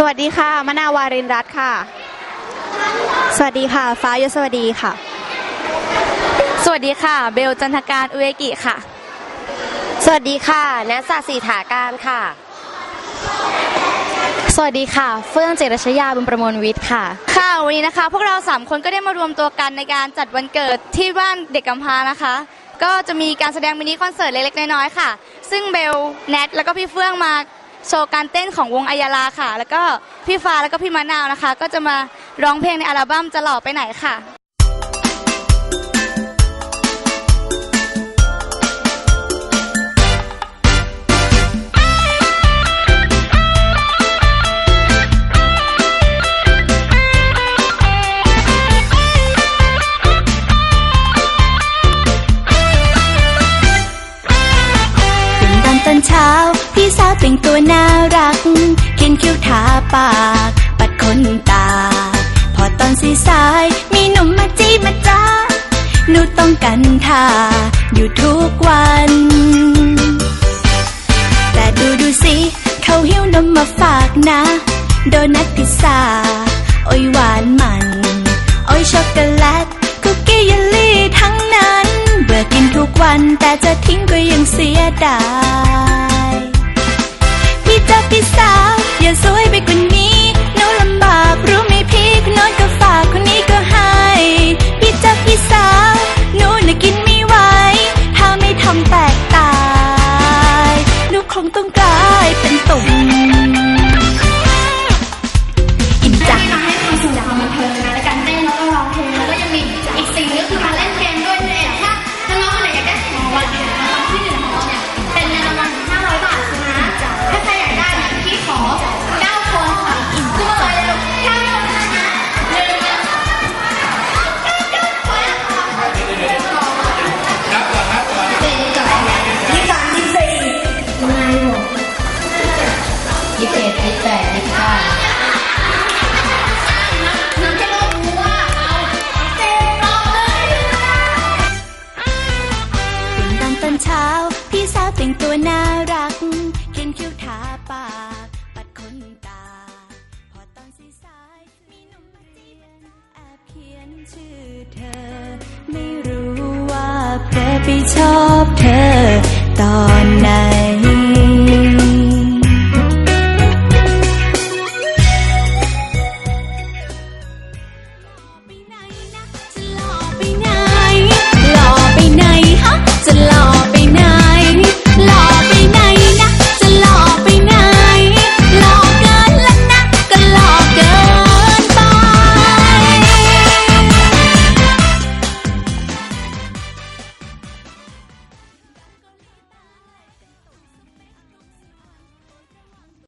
สวัสดีค่ะมะนาววารินรัตน์ค่ะ สวัสดีค่ะ ฟ้ายศสวัสดีค่ะ สวัสดีค่ะ เบลจันทการอุเอกิค่ะ สวัสดีค่ะนัสสาสีถาการค่ะ สวัสดีค่ะ เฟื่องเจรชยาบุญประมวลวิทย์ค่ะ ค่ะวันนี้นะคะ พวกเรา3คนก็ได้มารวมตัวกันในการจัดวันเกิดที่บ้านเด็กกำพร้านะคะ ก็จะมีการแสดงมินิคอนเสิร์ตเล็กๆน้อยๆค่ะ ซึ่งเบลแนทแล้วก็พี่เฟื่องมา โชว์การเต้นของวงอายาลาค่ะ แล้วก็พี่ฟ้าแล้วก็พี่มะนาวนะคะ ก็จะมาร้องเพลงในอัลบั้มจะหล่อไปไหนค่ะตื่นตอนตอนเช้า พี่สาวแต่งตัวน่ารัก เขียนคิ้วทาปาก ปัดขนตา พอตอนสสายมีหนุ่มมาจีมาจ้าหนูต้องกันท่าอยู่ทุกวัน แต่ดูดูสิ เขาหิ้วนมมาฝากนะ โดนัทพิซซ่าโอ้ยหวานมัน โอ้ยช็อกโกแลตคุกกี้เยลลี่ทั้งนั้น เบื่อกินทุกวันแต่จะทิ้งก็ยังเสียดาย พี่เจ้ ยี่สิบเอ็ดยี่สิบแปดยี่สิบเก้าน้ำให้เรารู้ว่าเอาเต็มเราเลยตื่นตอนตอนเช้า พี่สาวแต่งตัวน่ารัก เขียนคิ้วทาปาก ปัดขนตา พอตอนสายๆมีหนุ่มมาจีบแอบเขียนชื่อเธอ ไม่รู้ว่าเธอไปชอบเธอ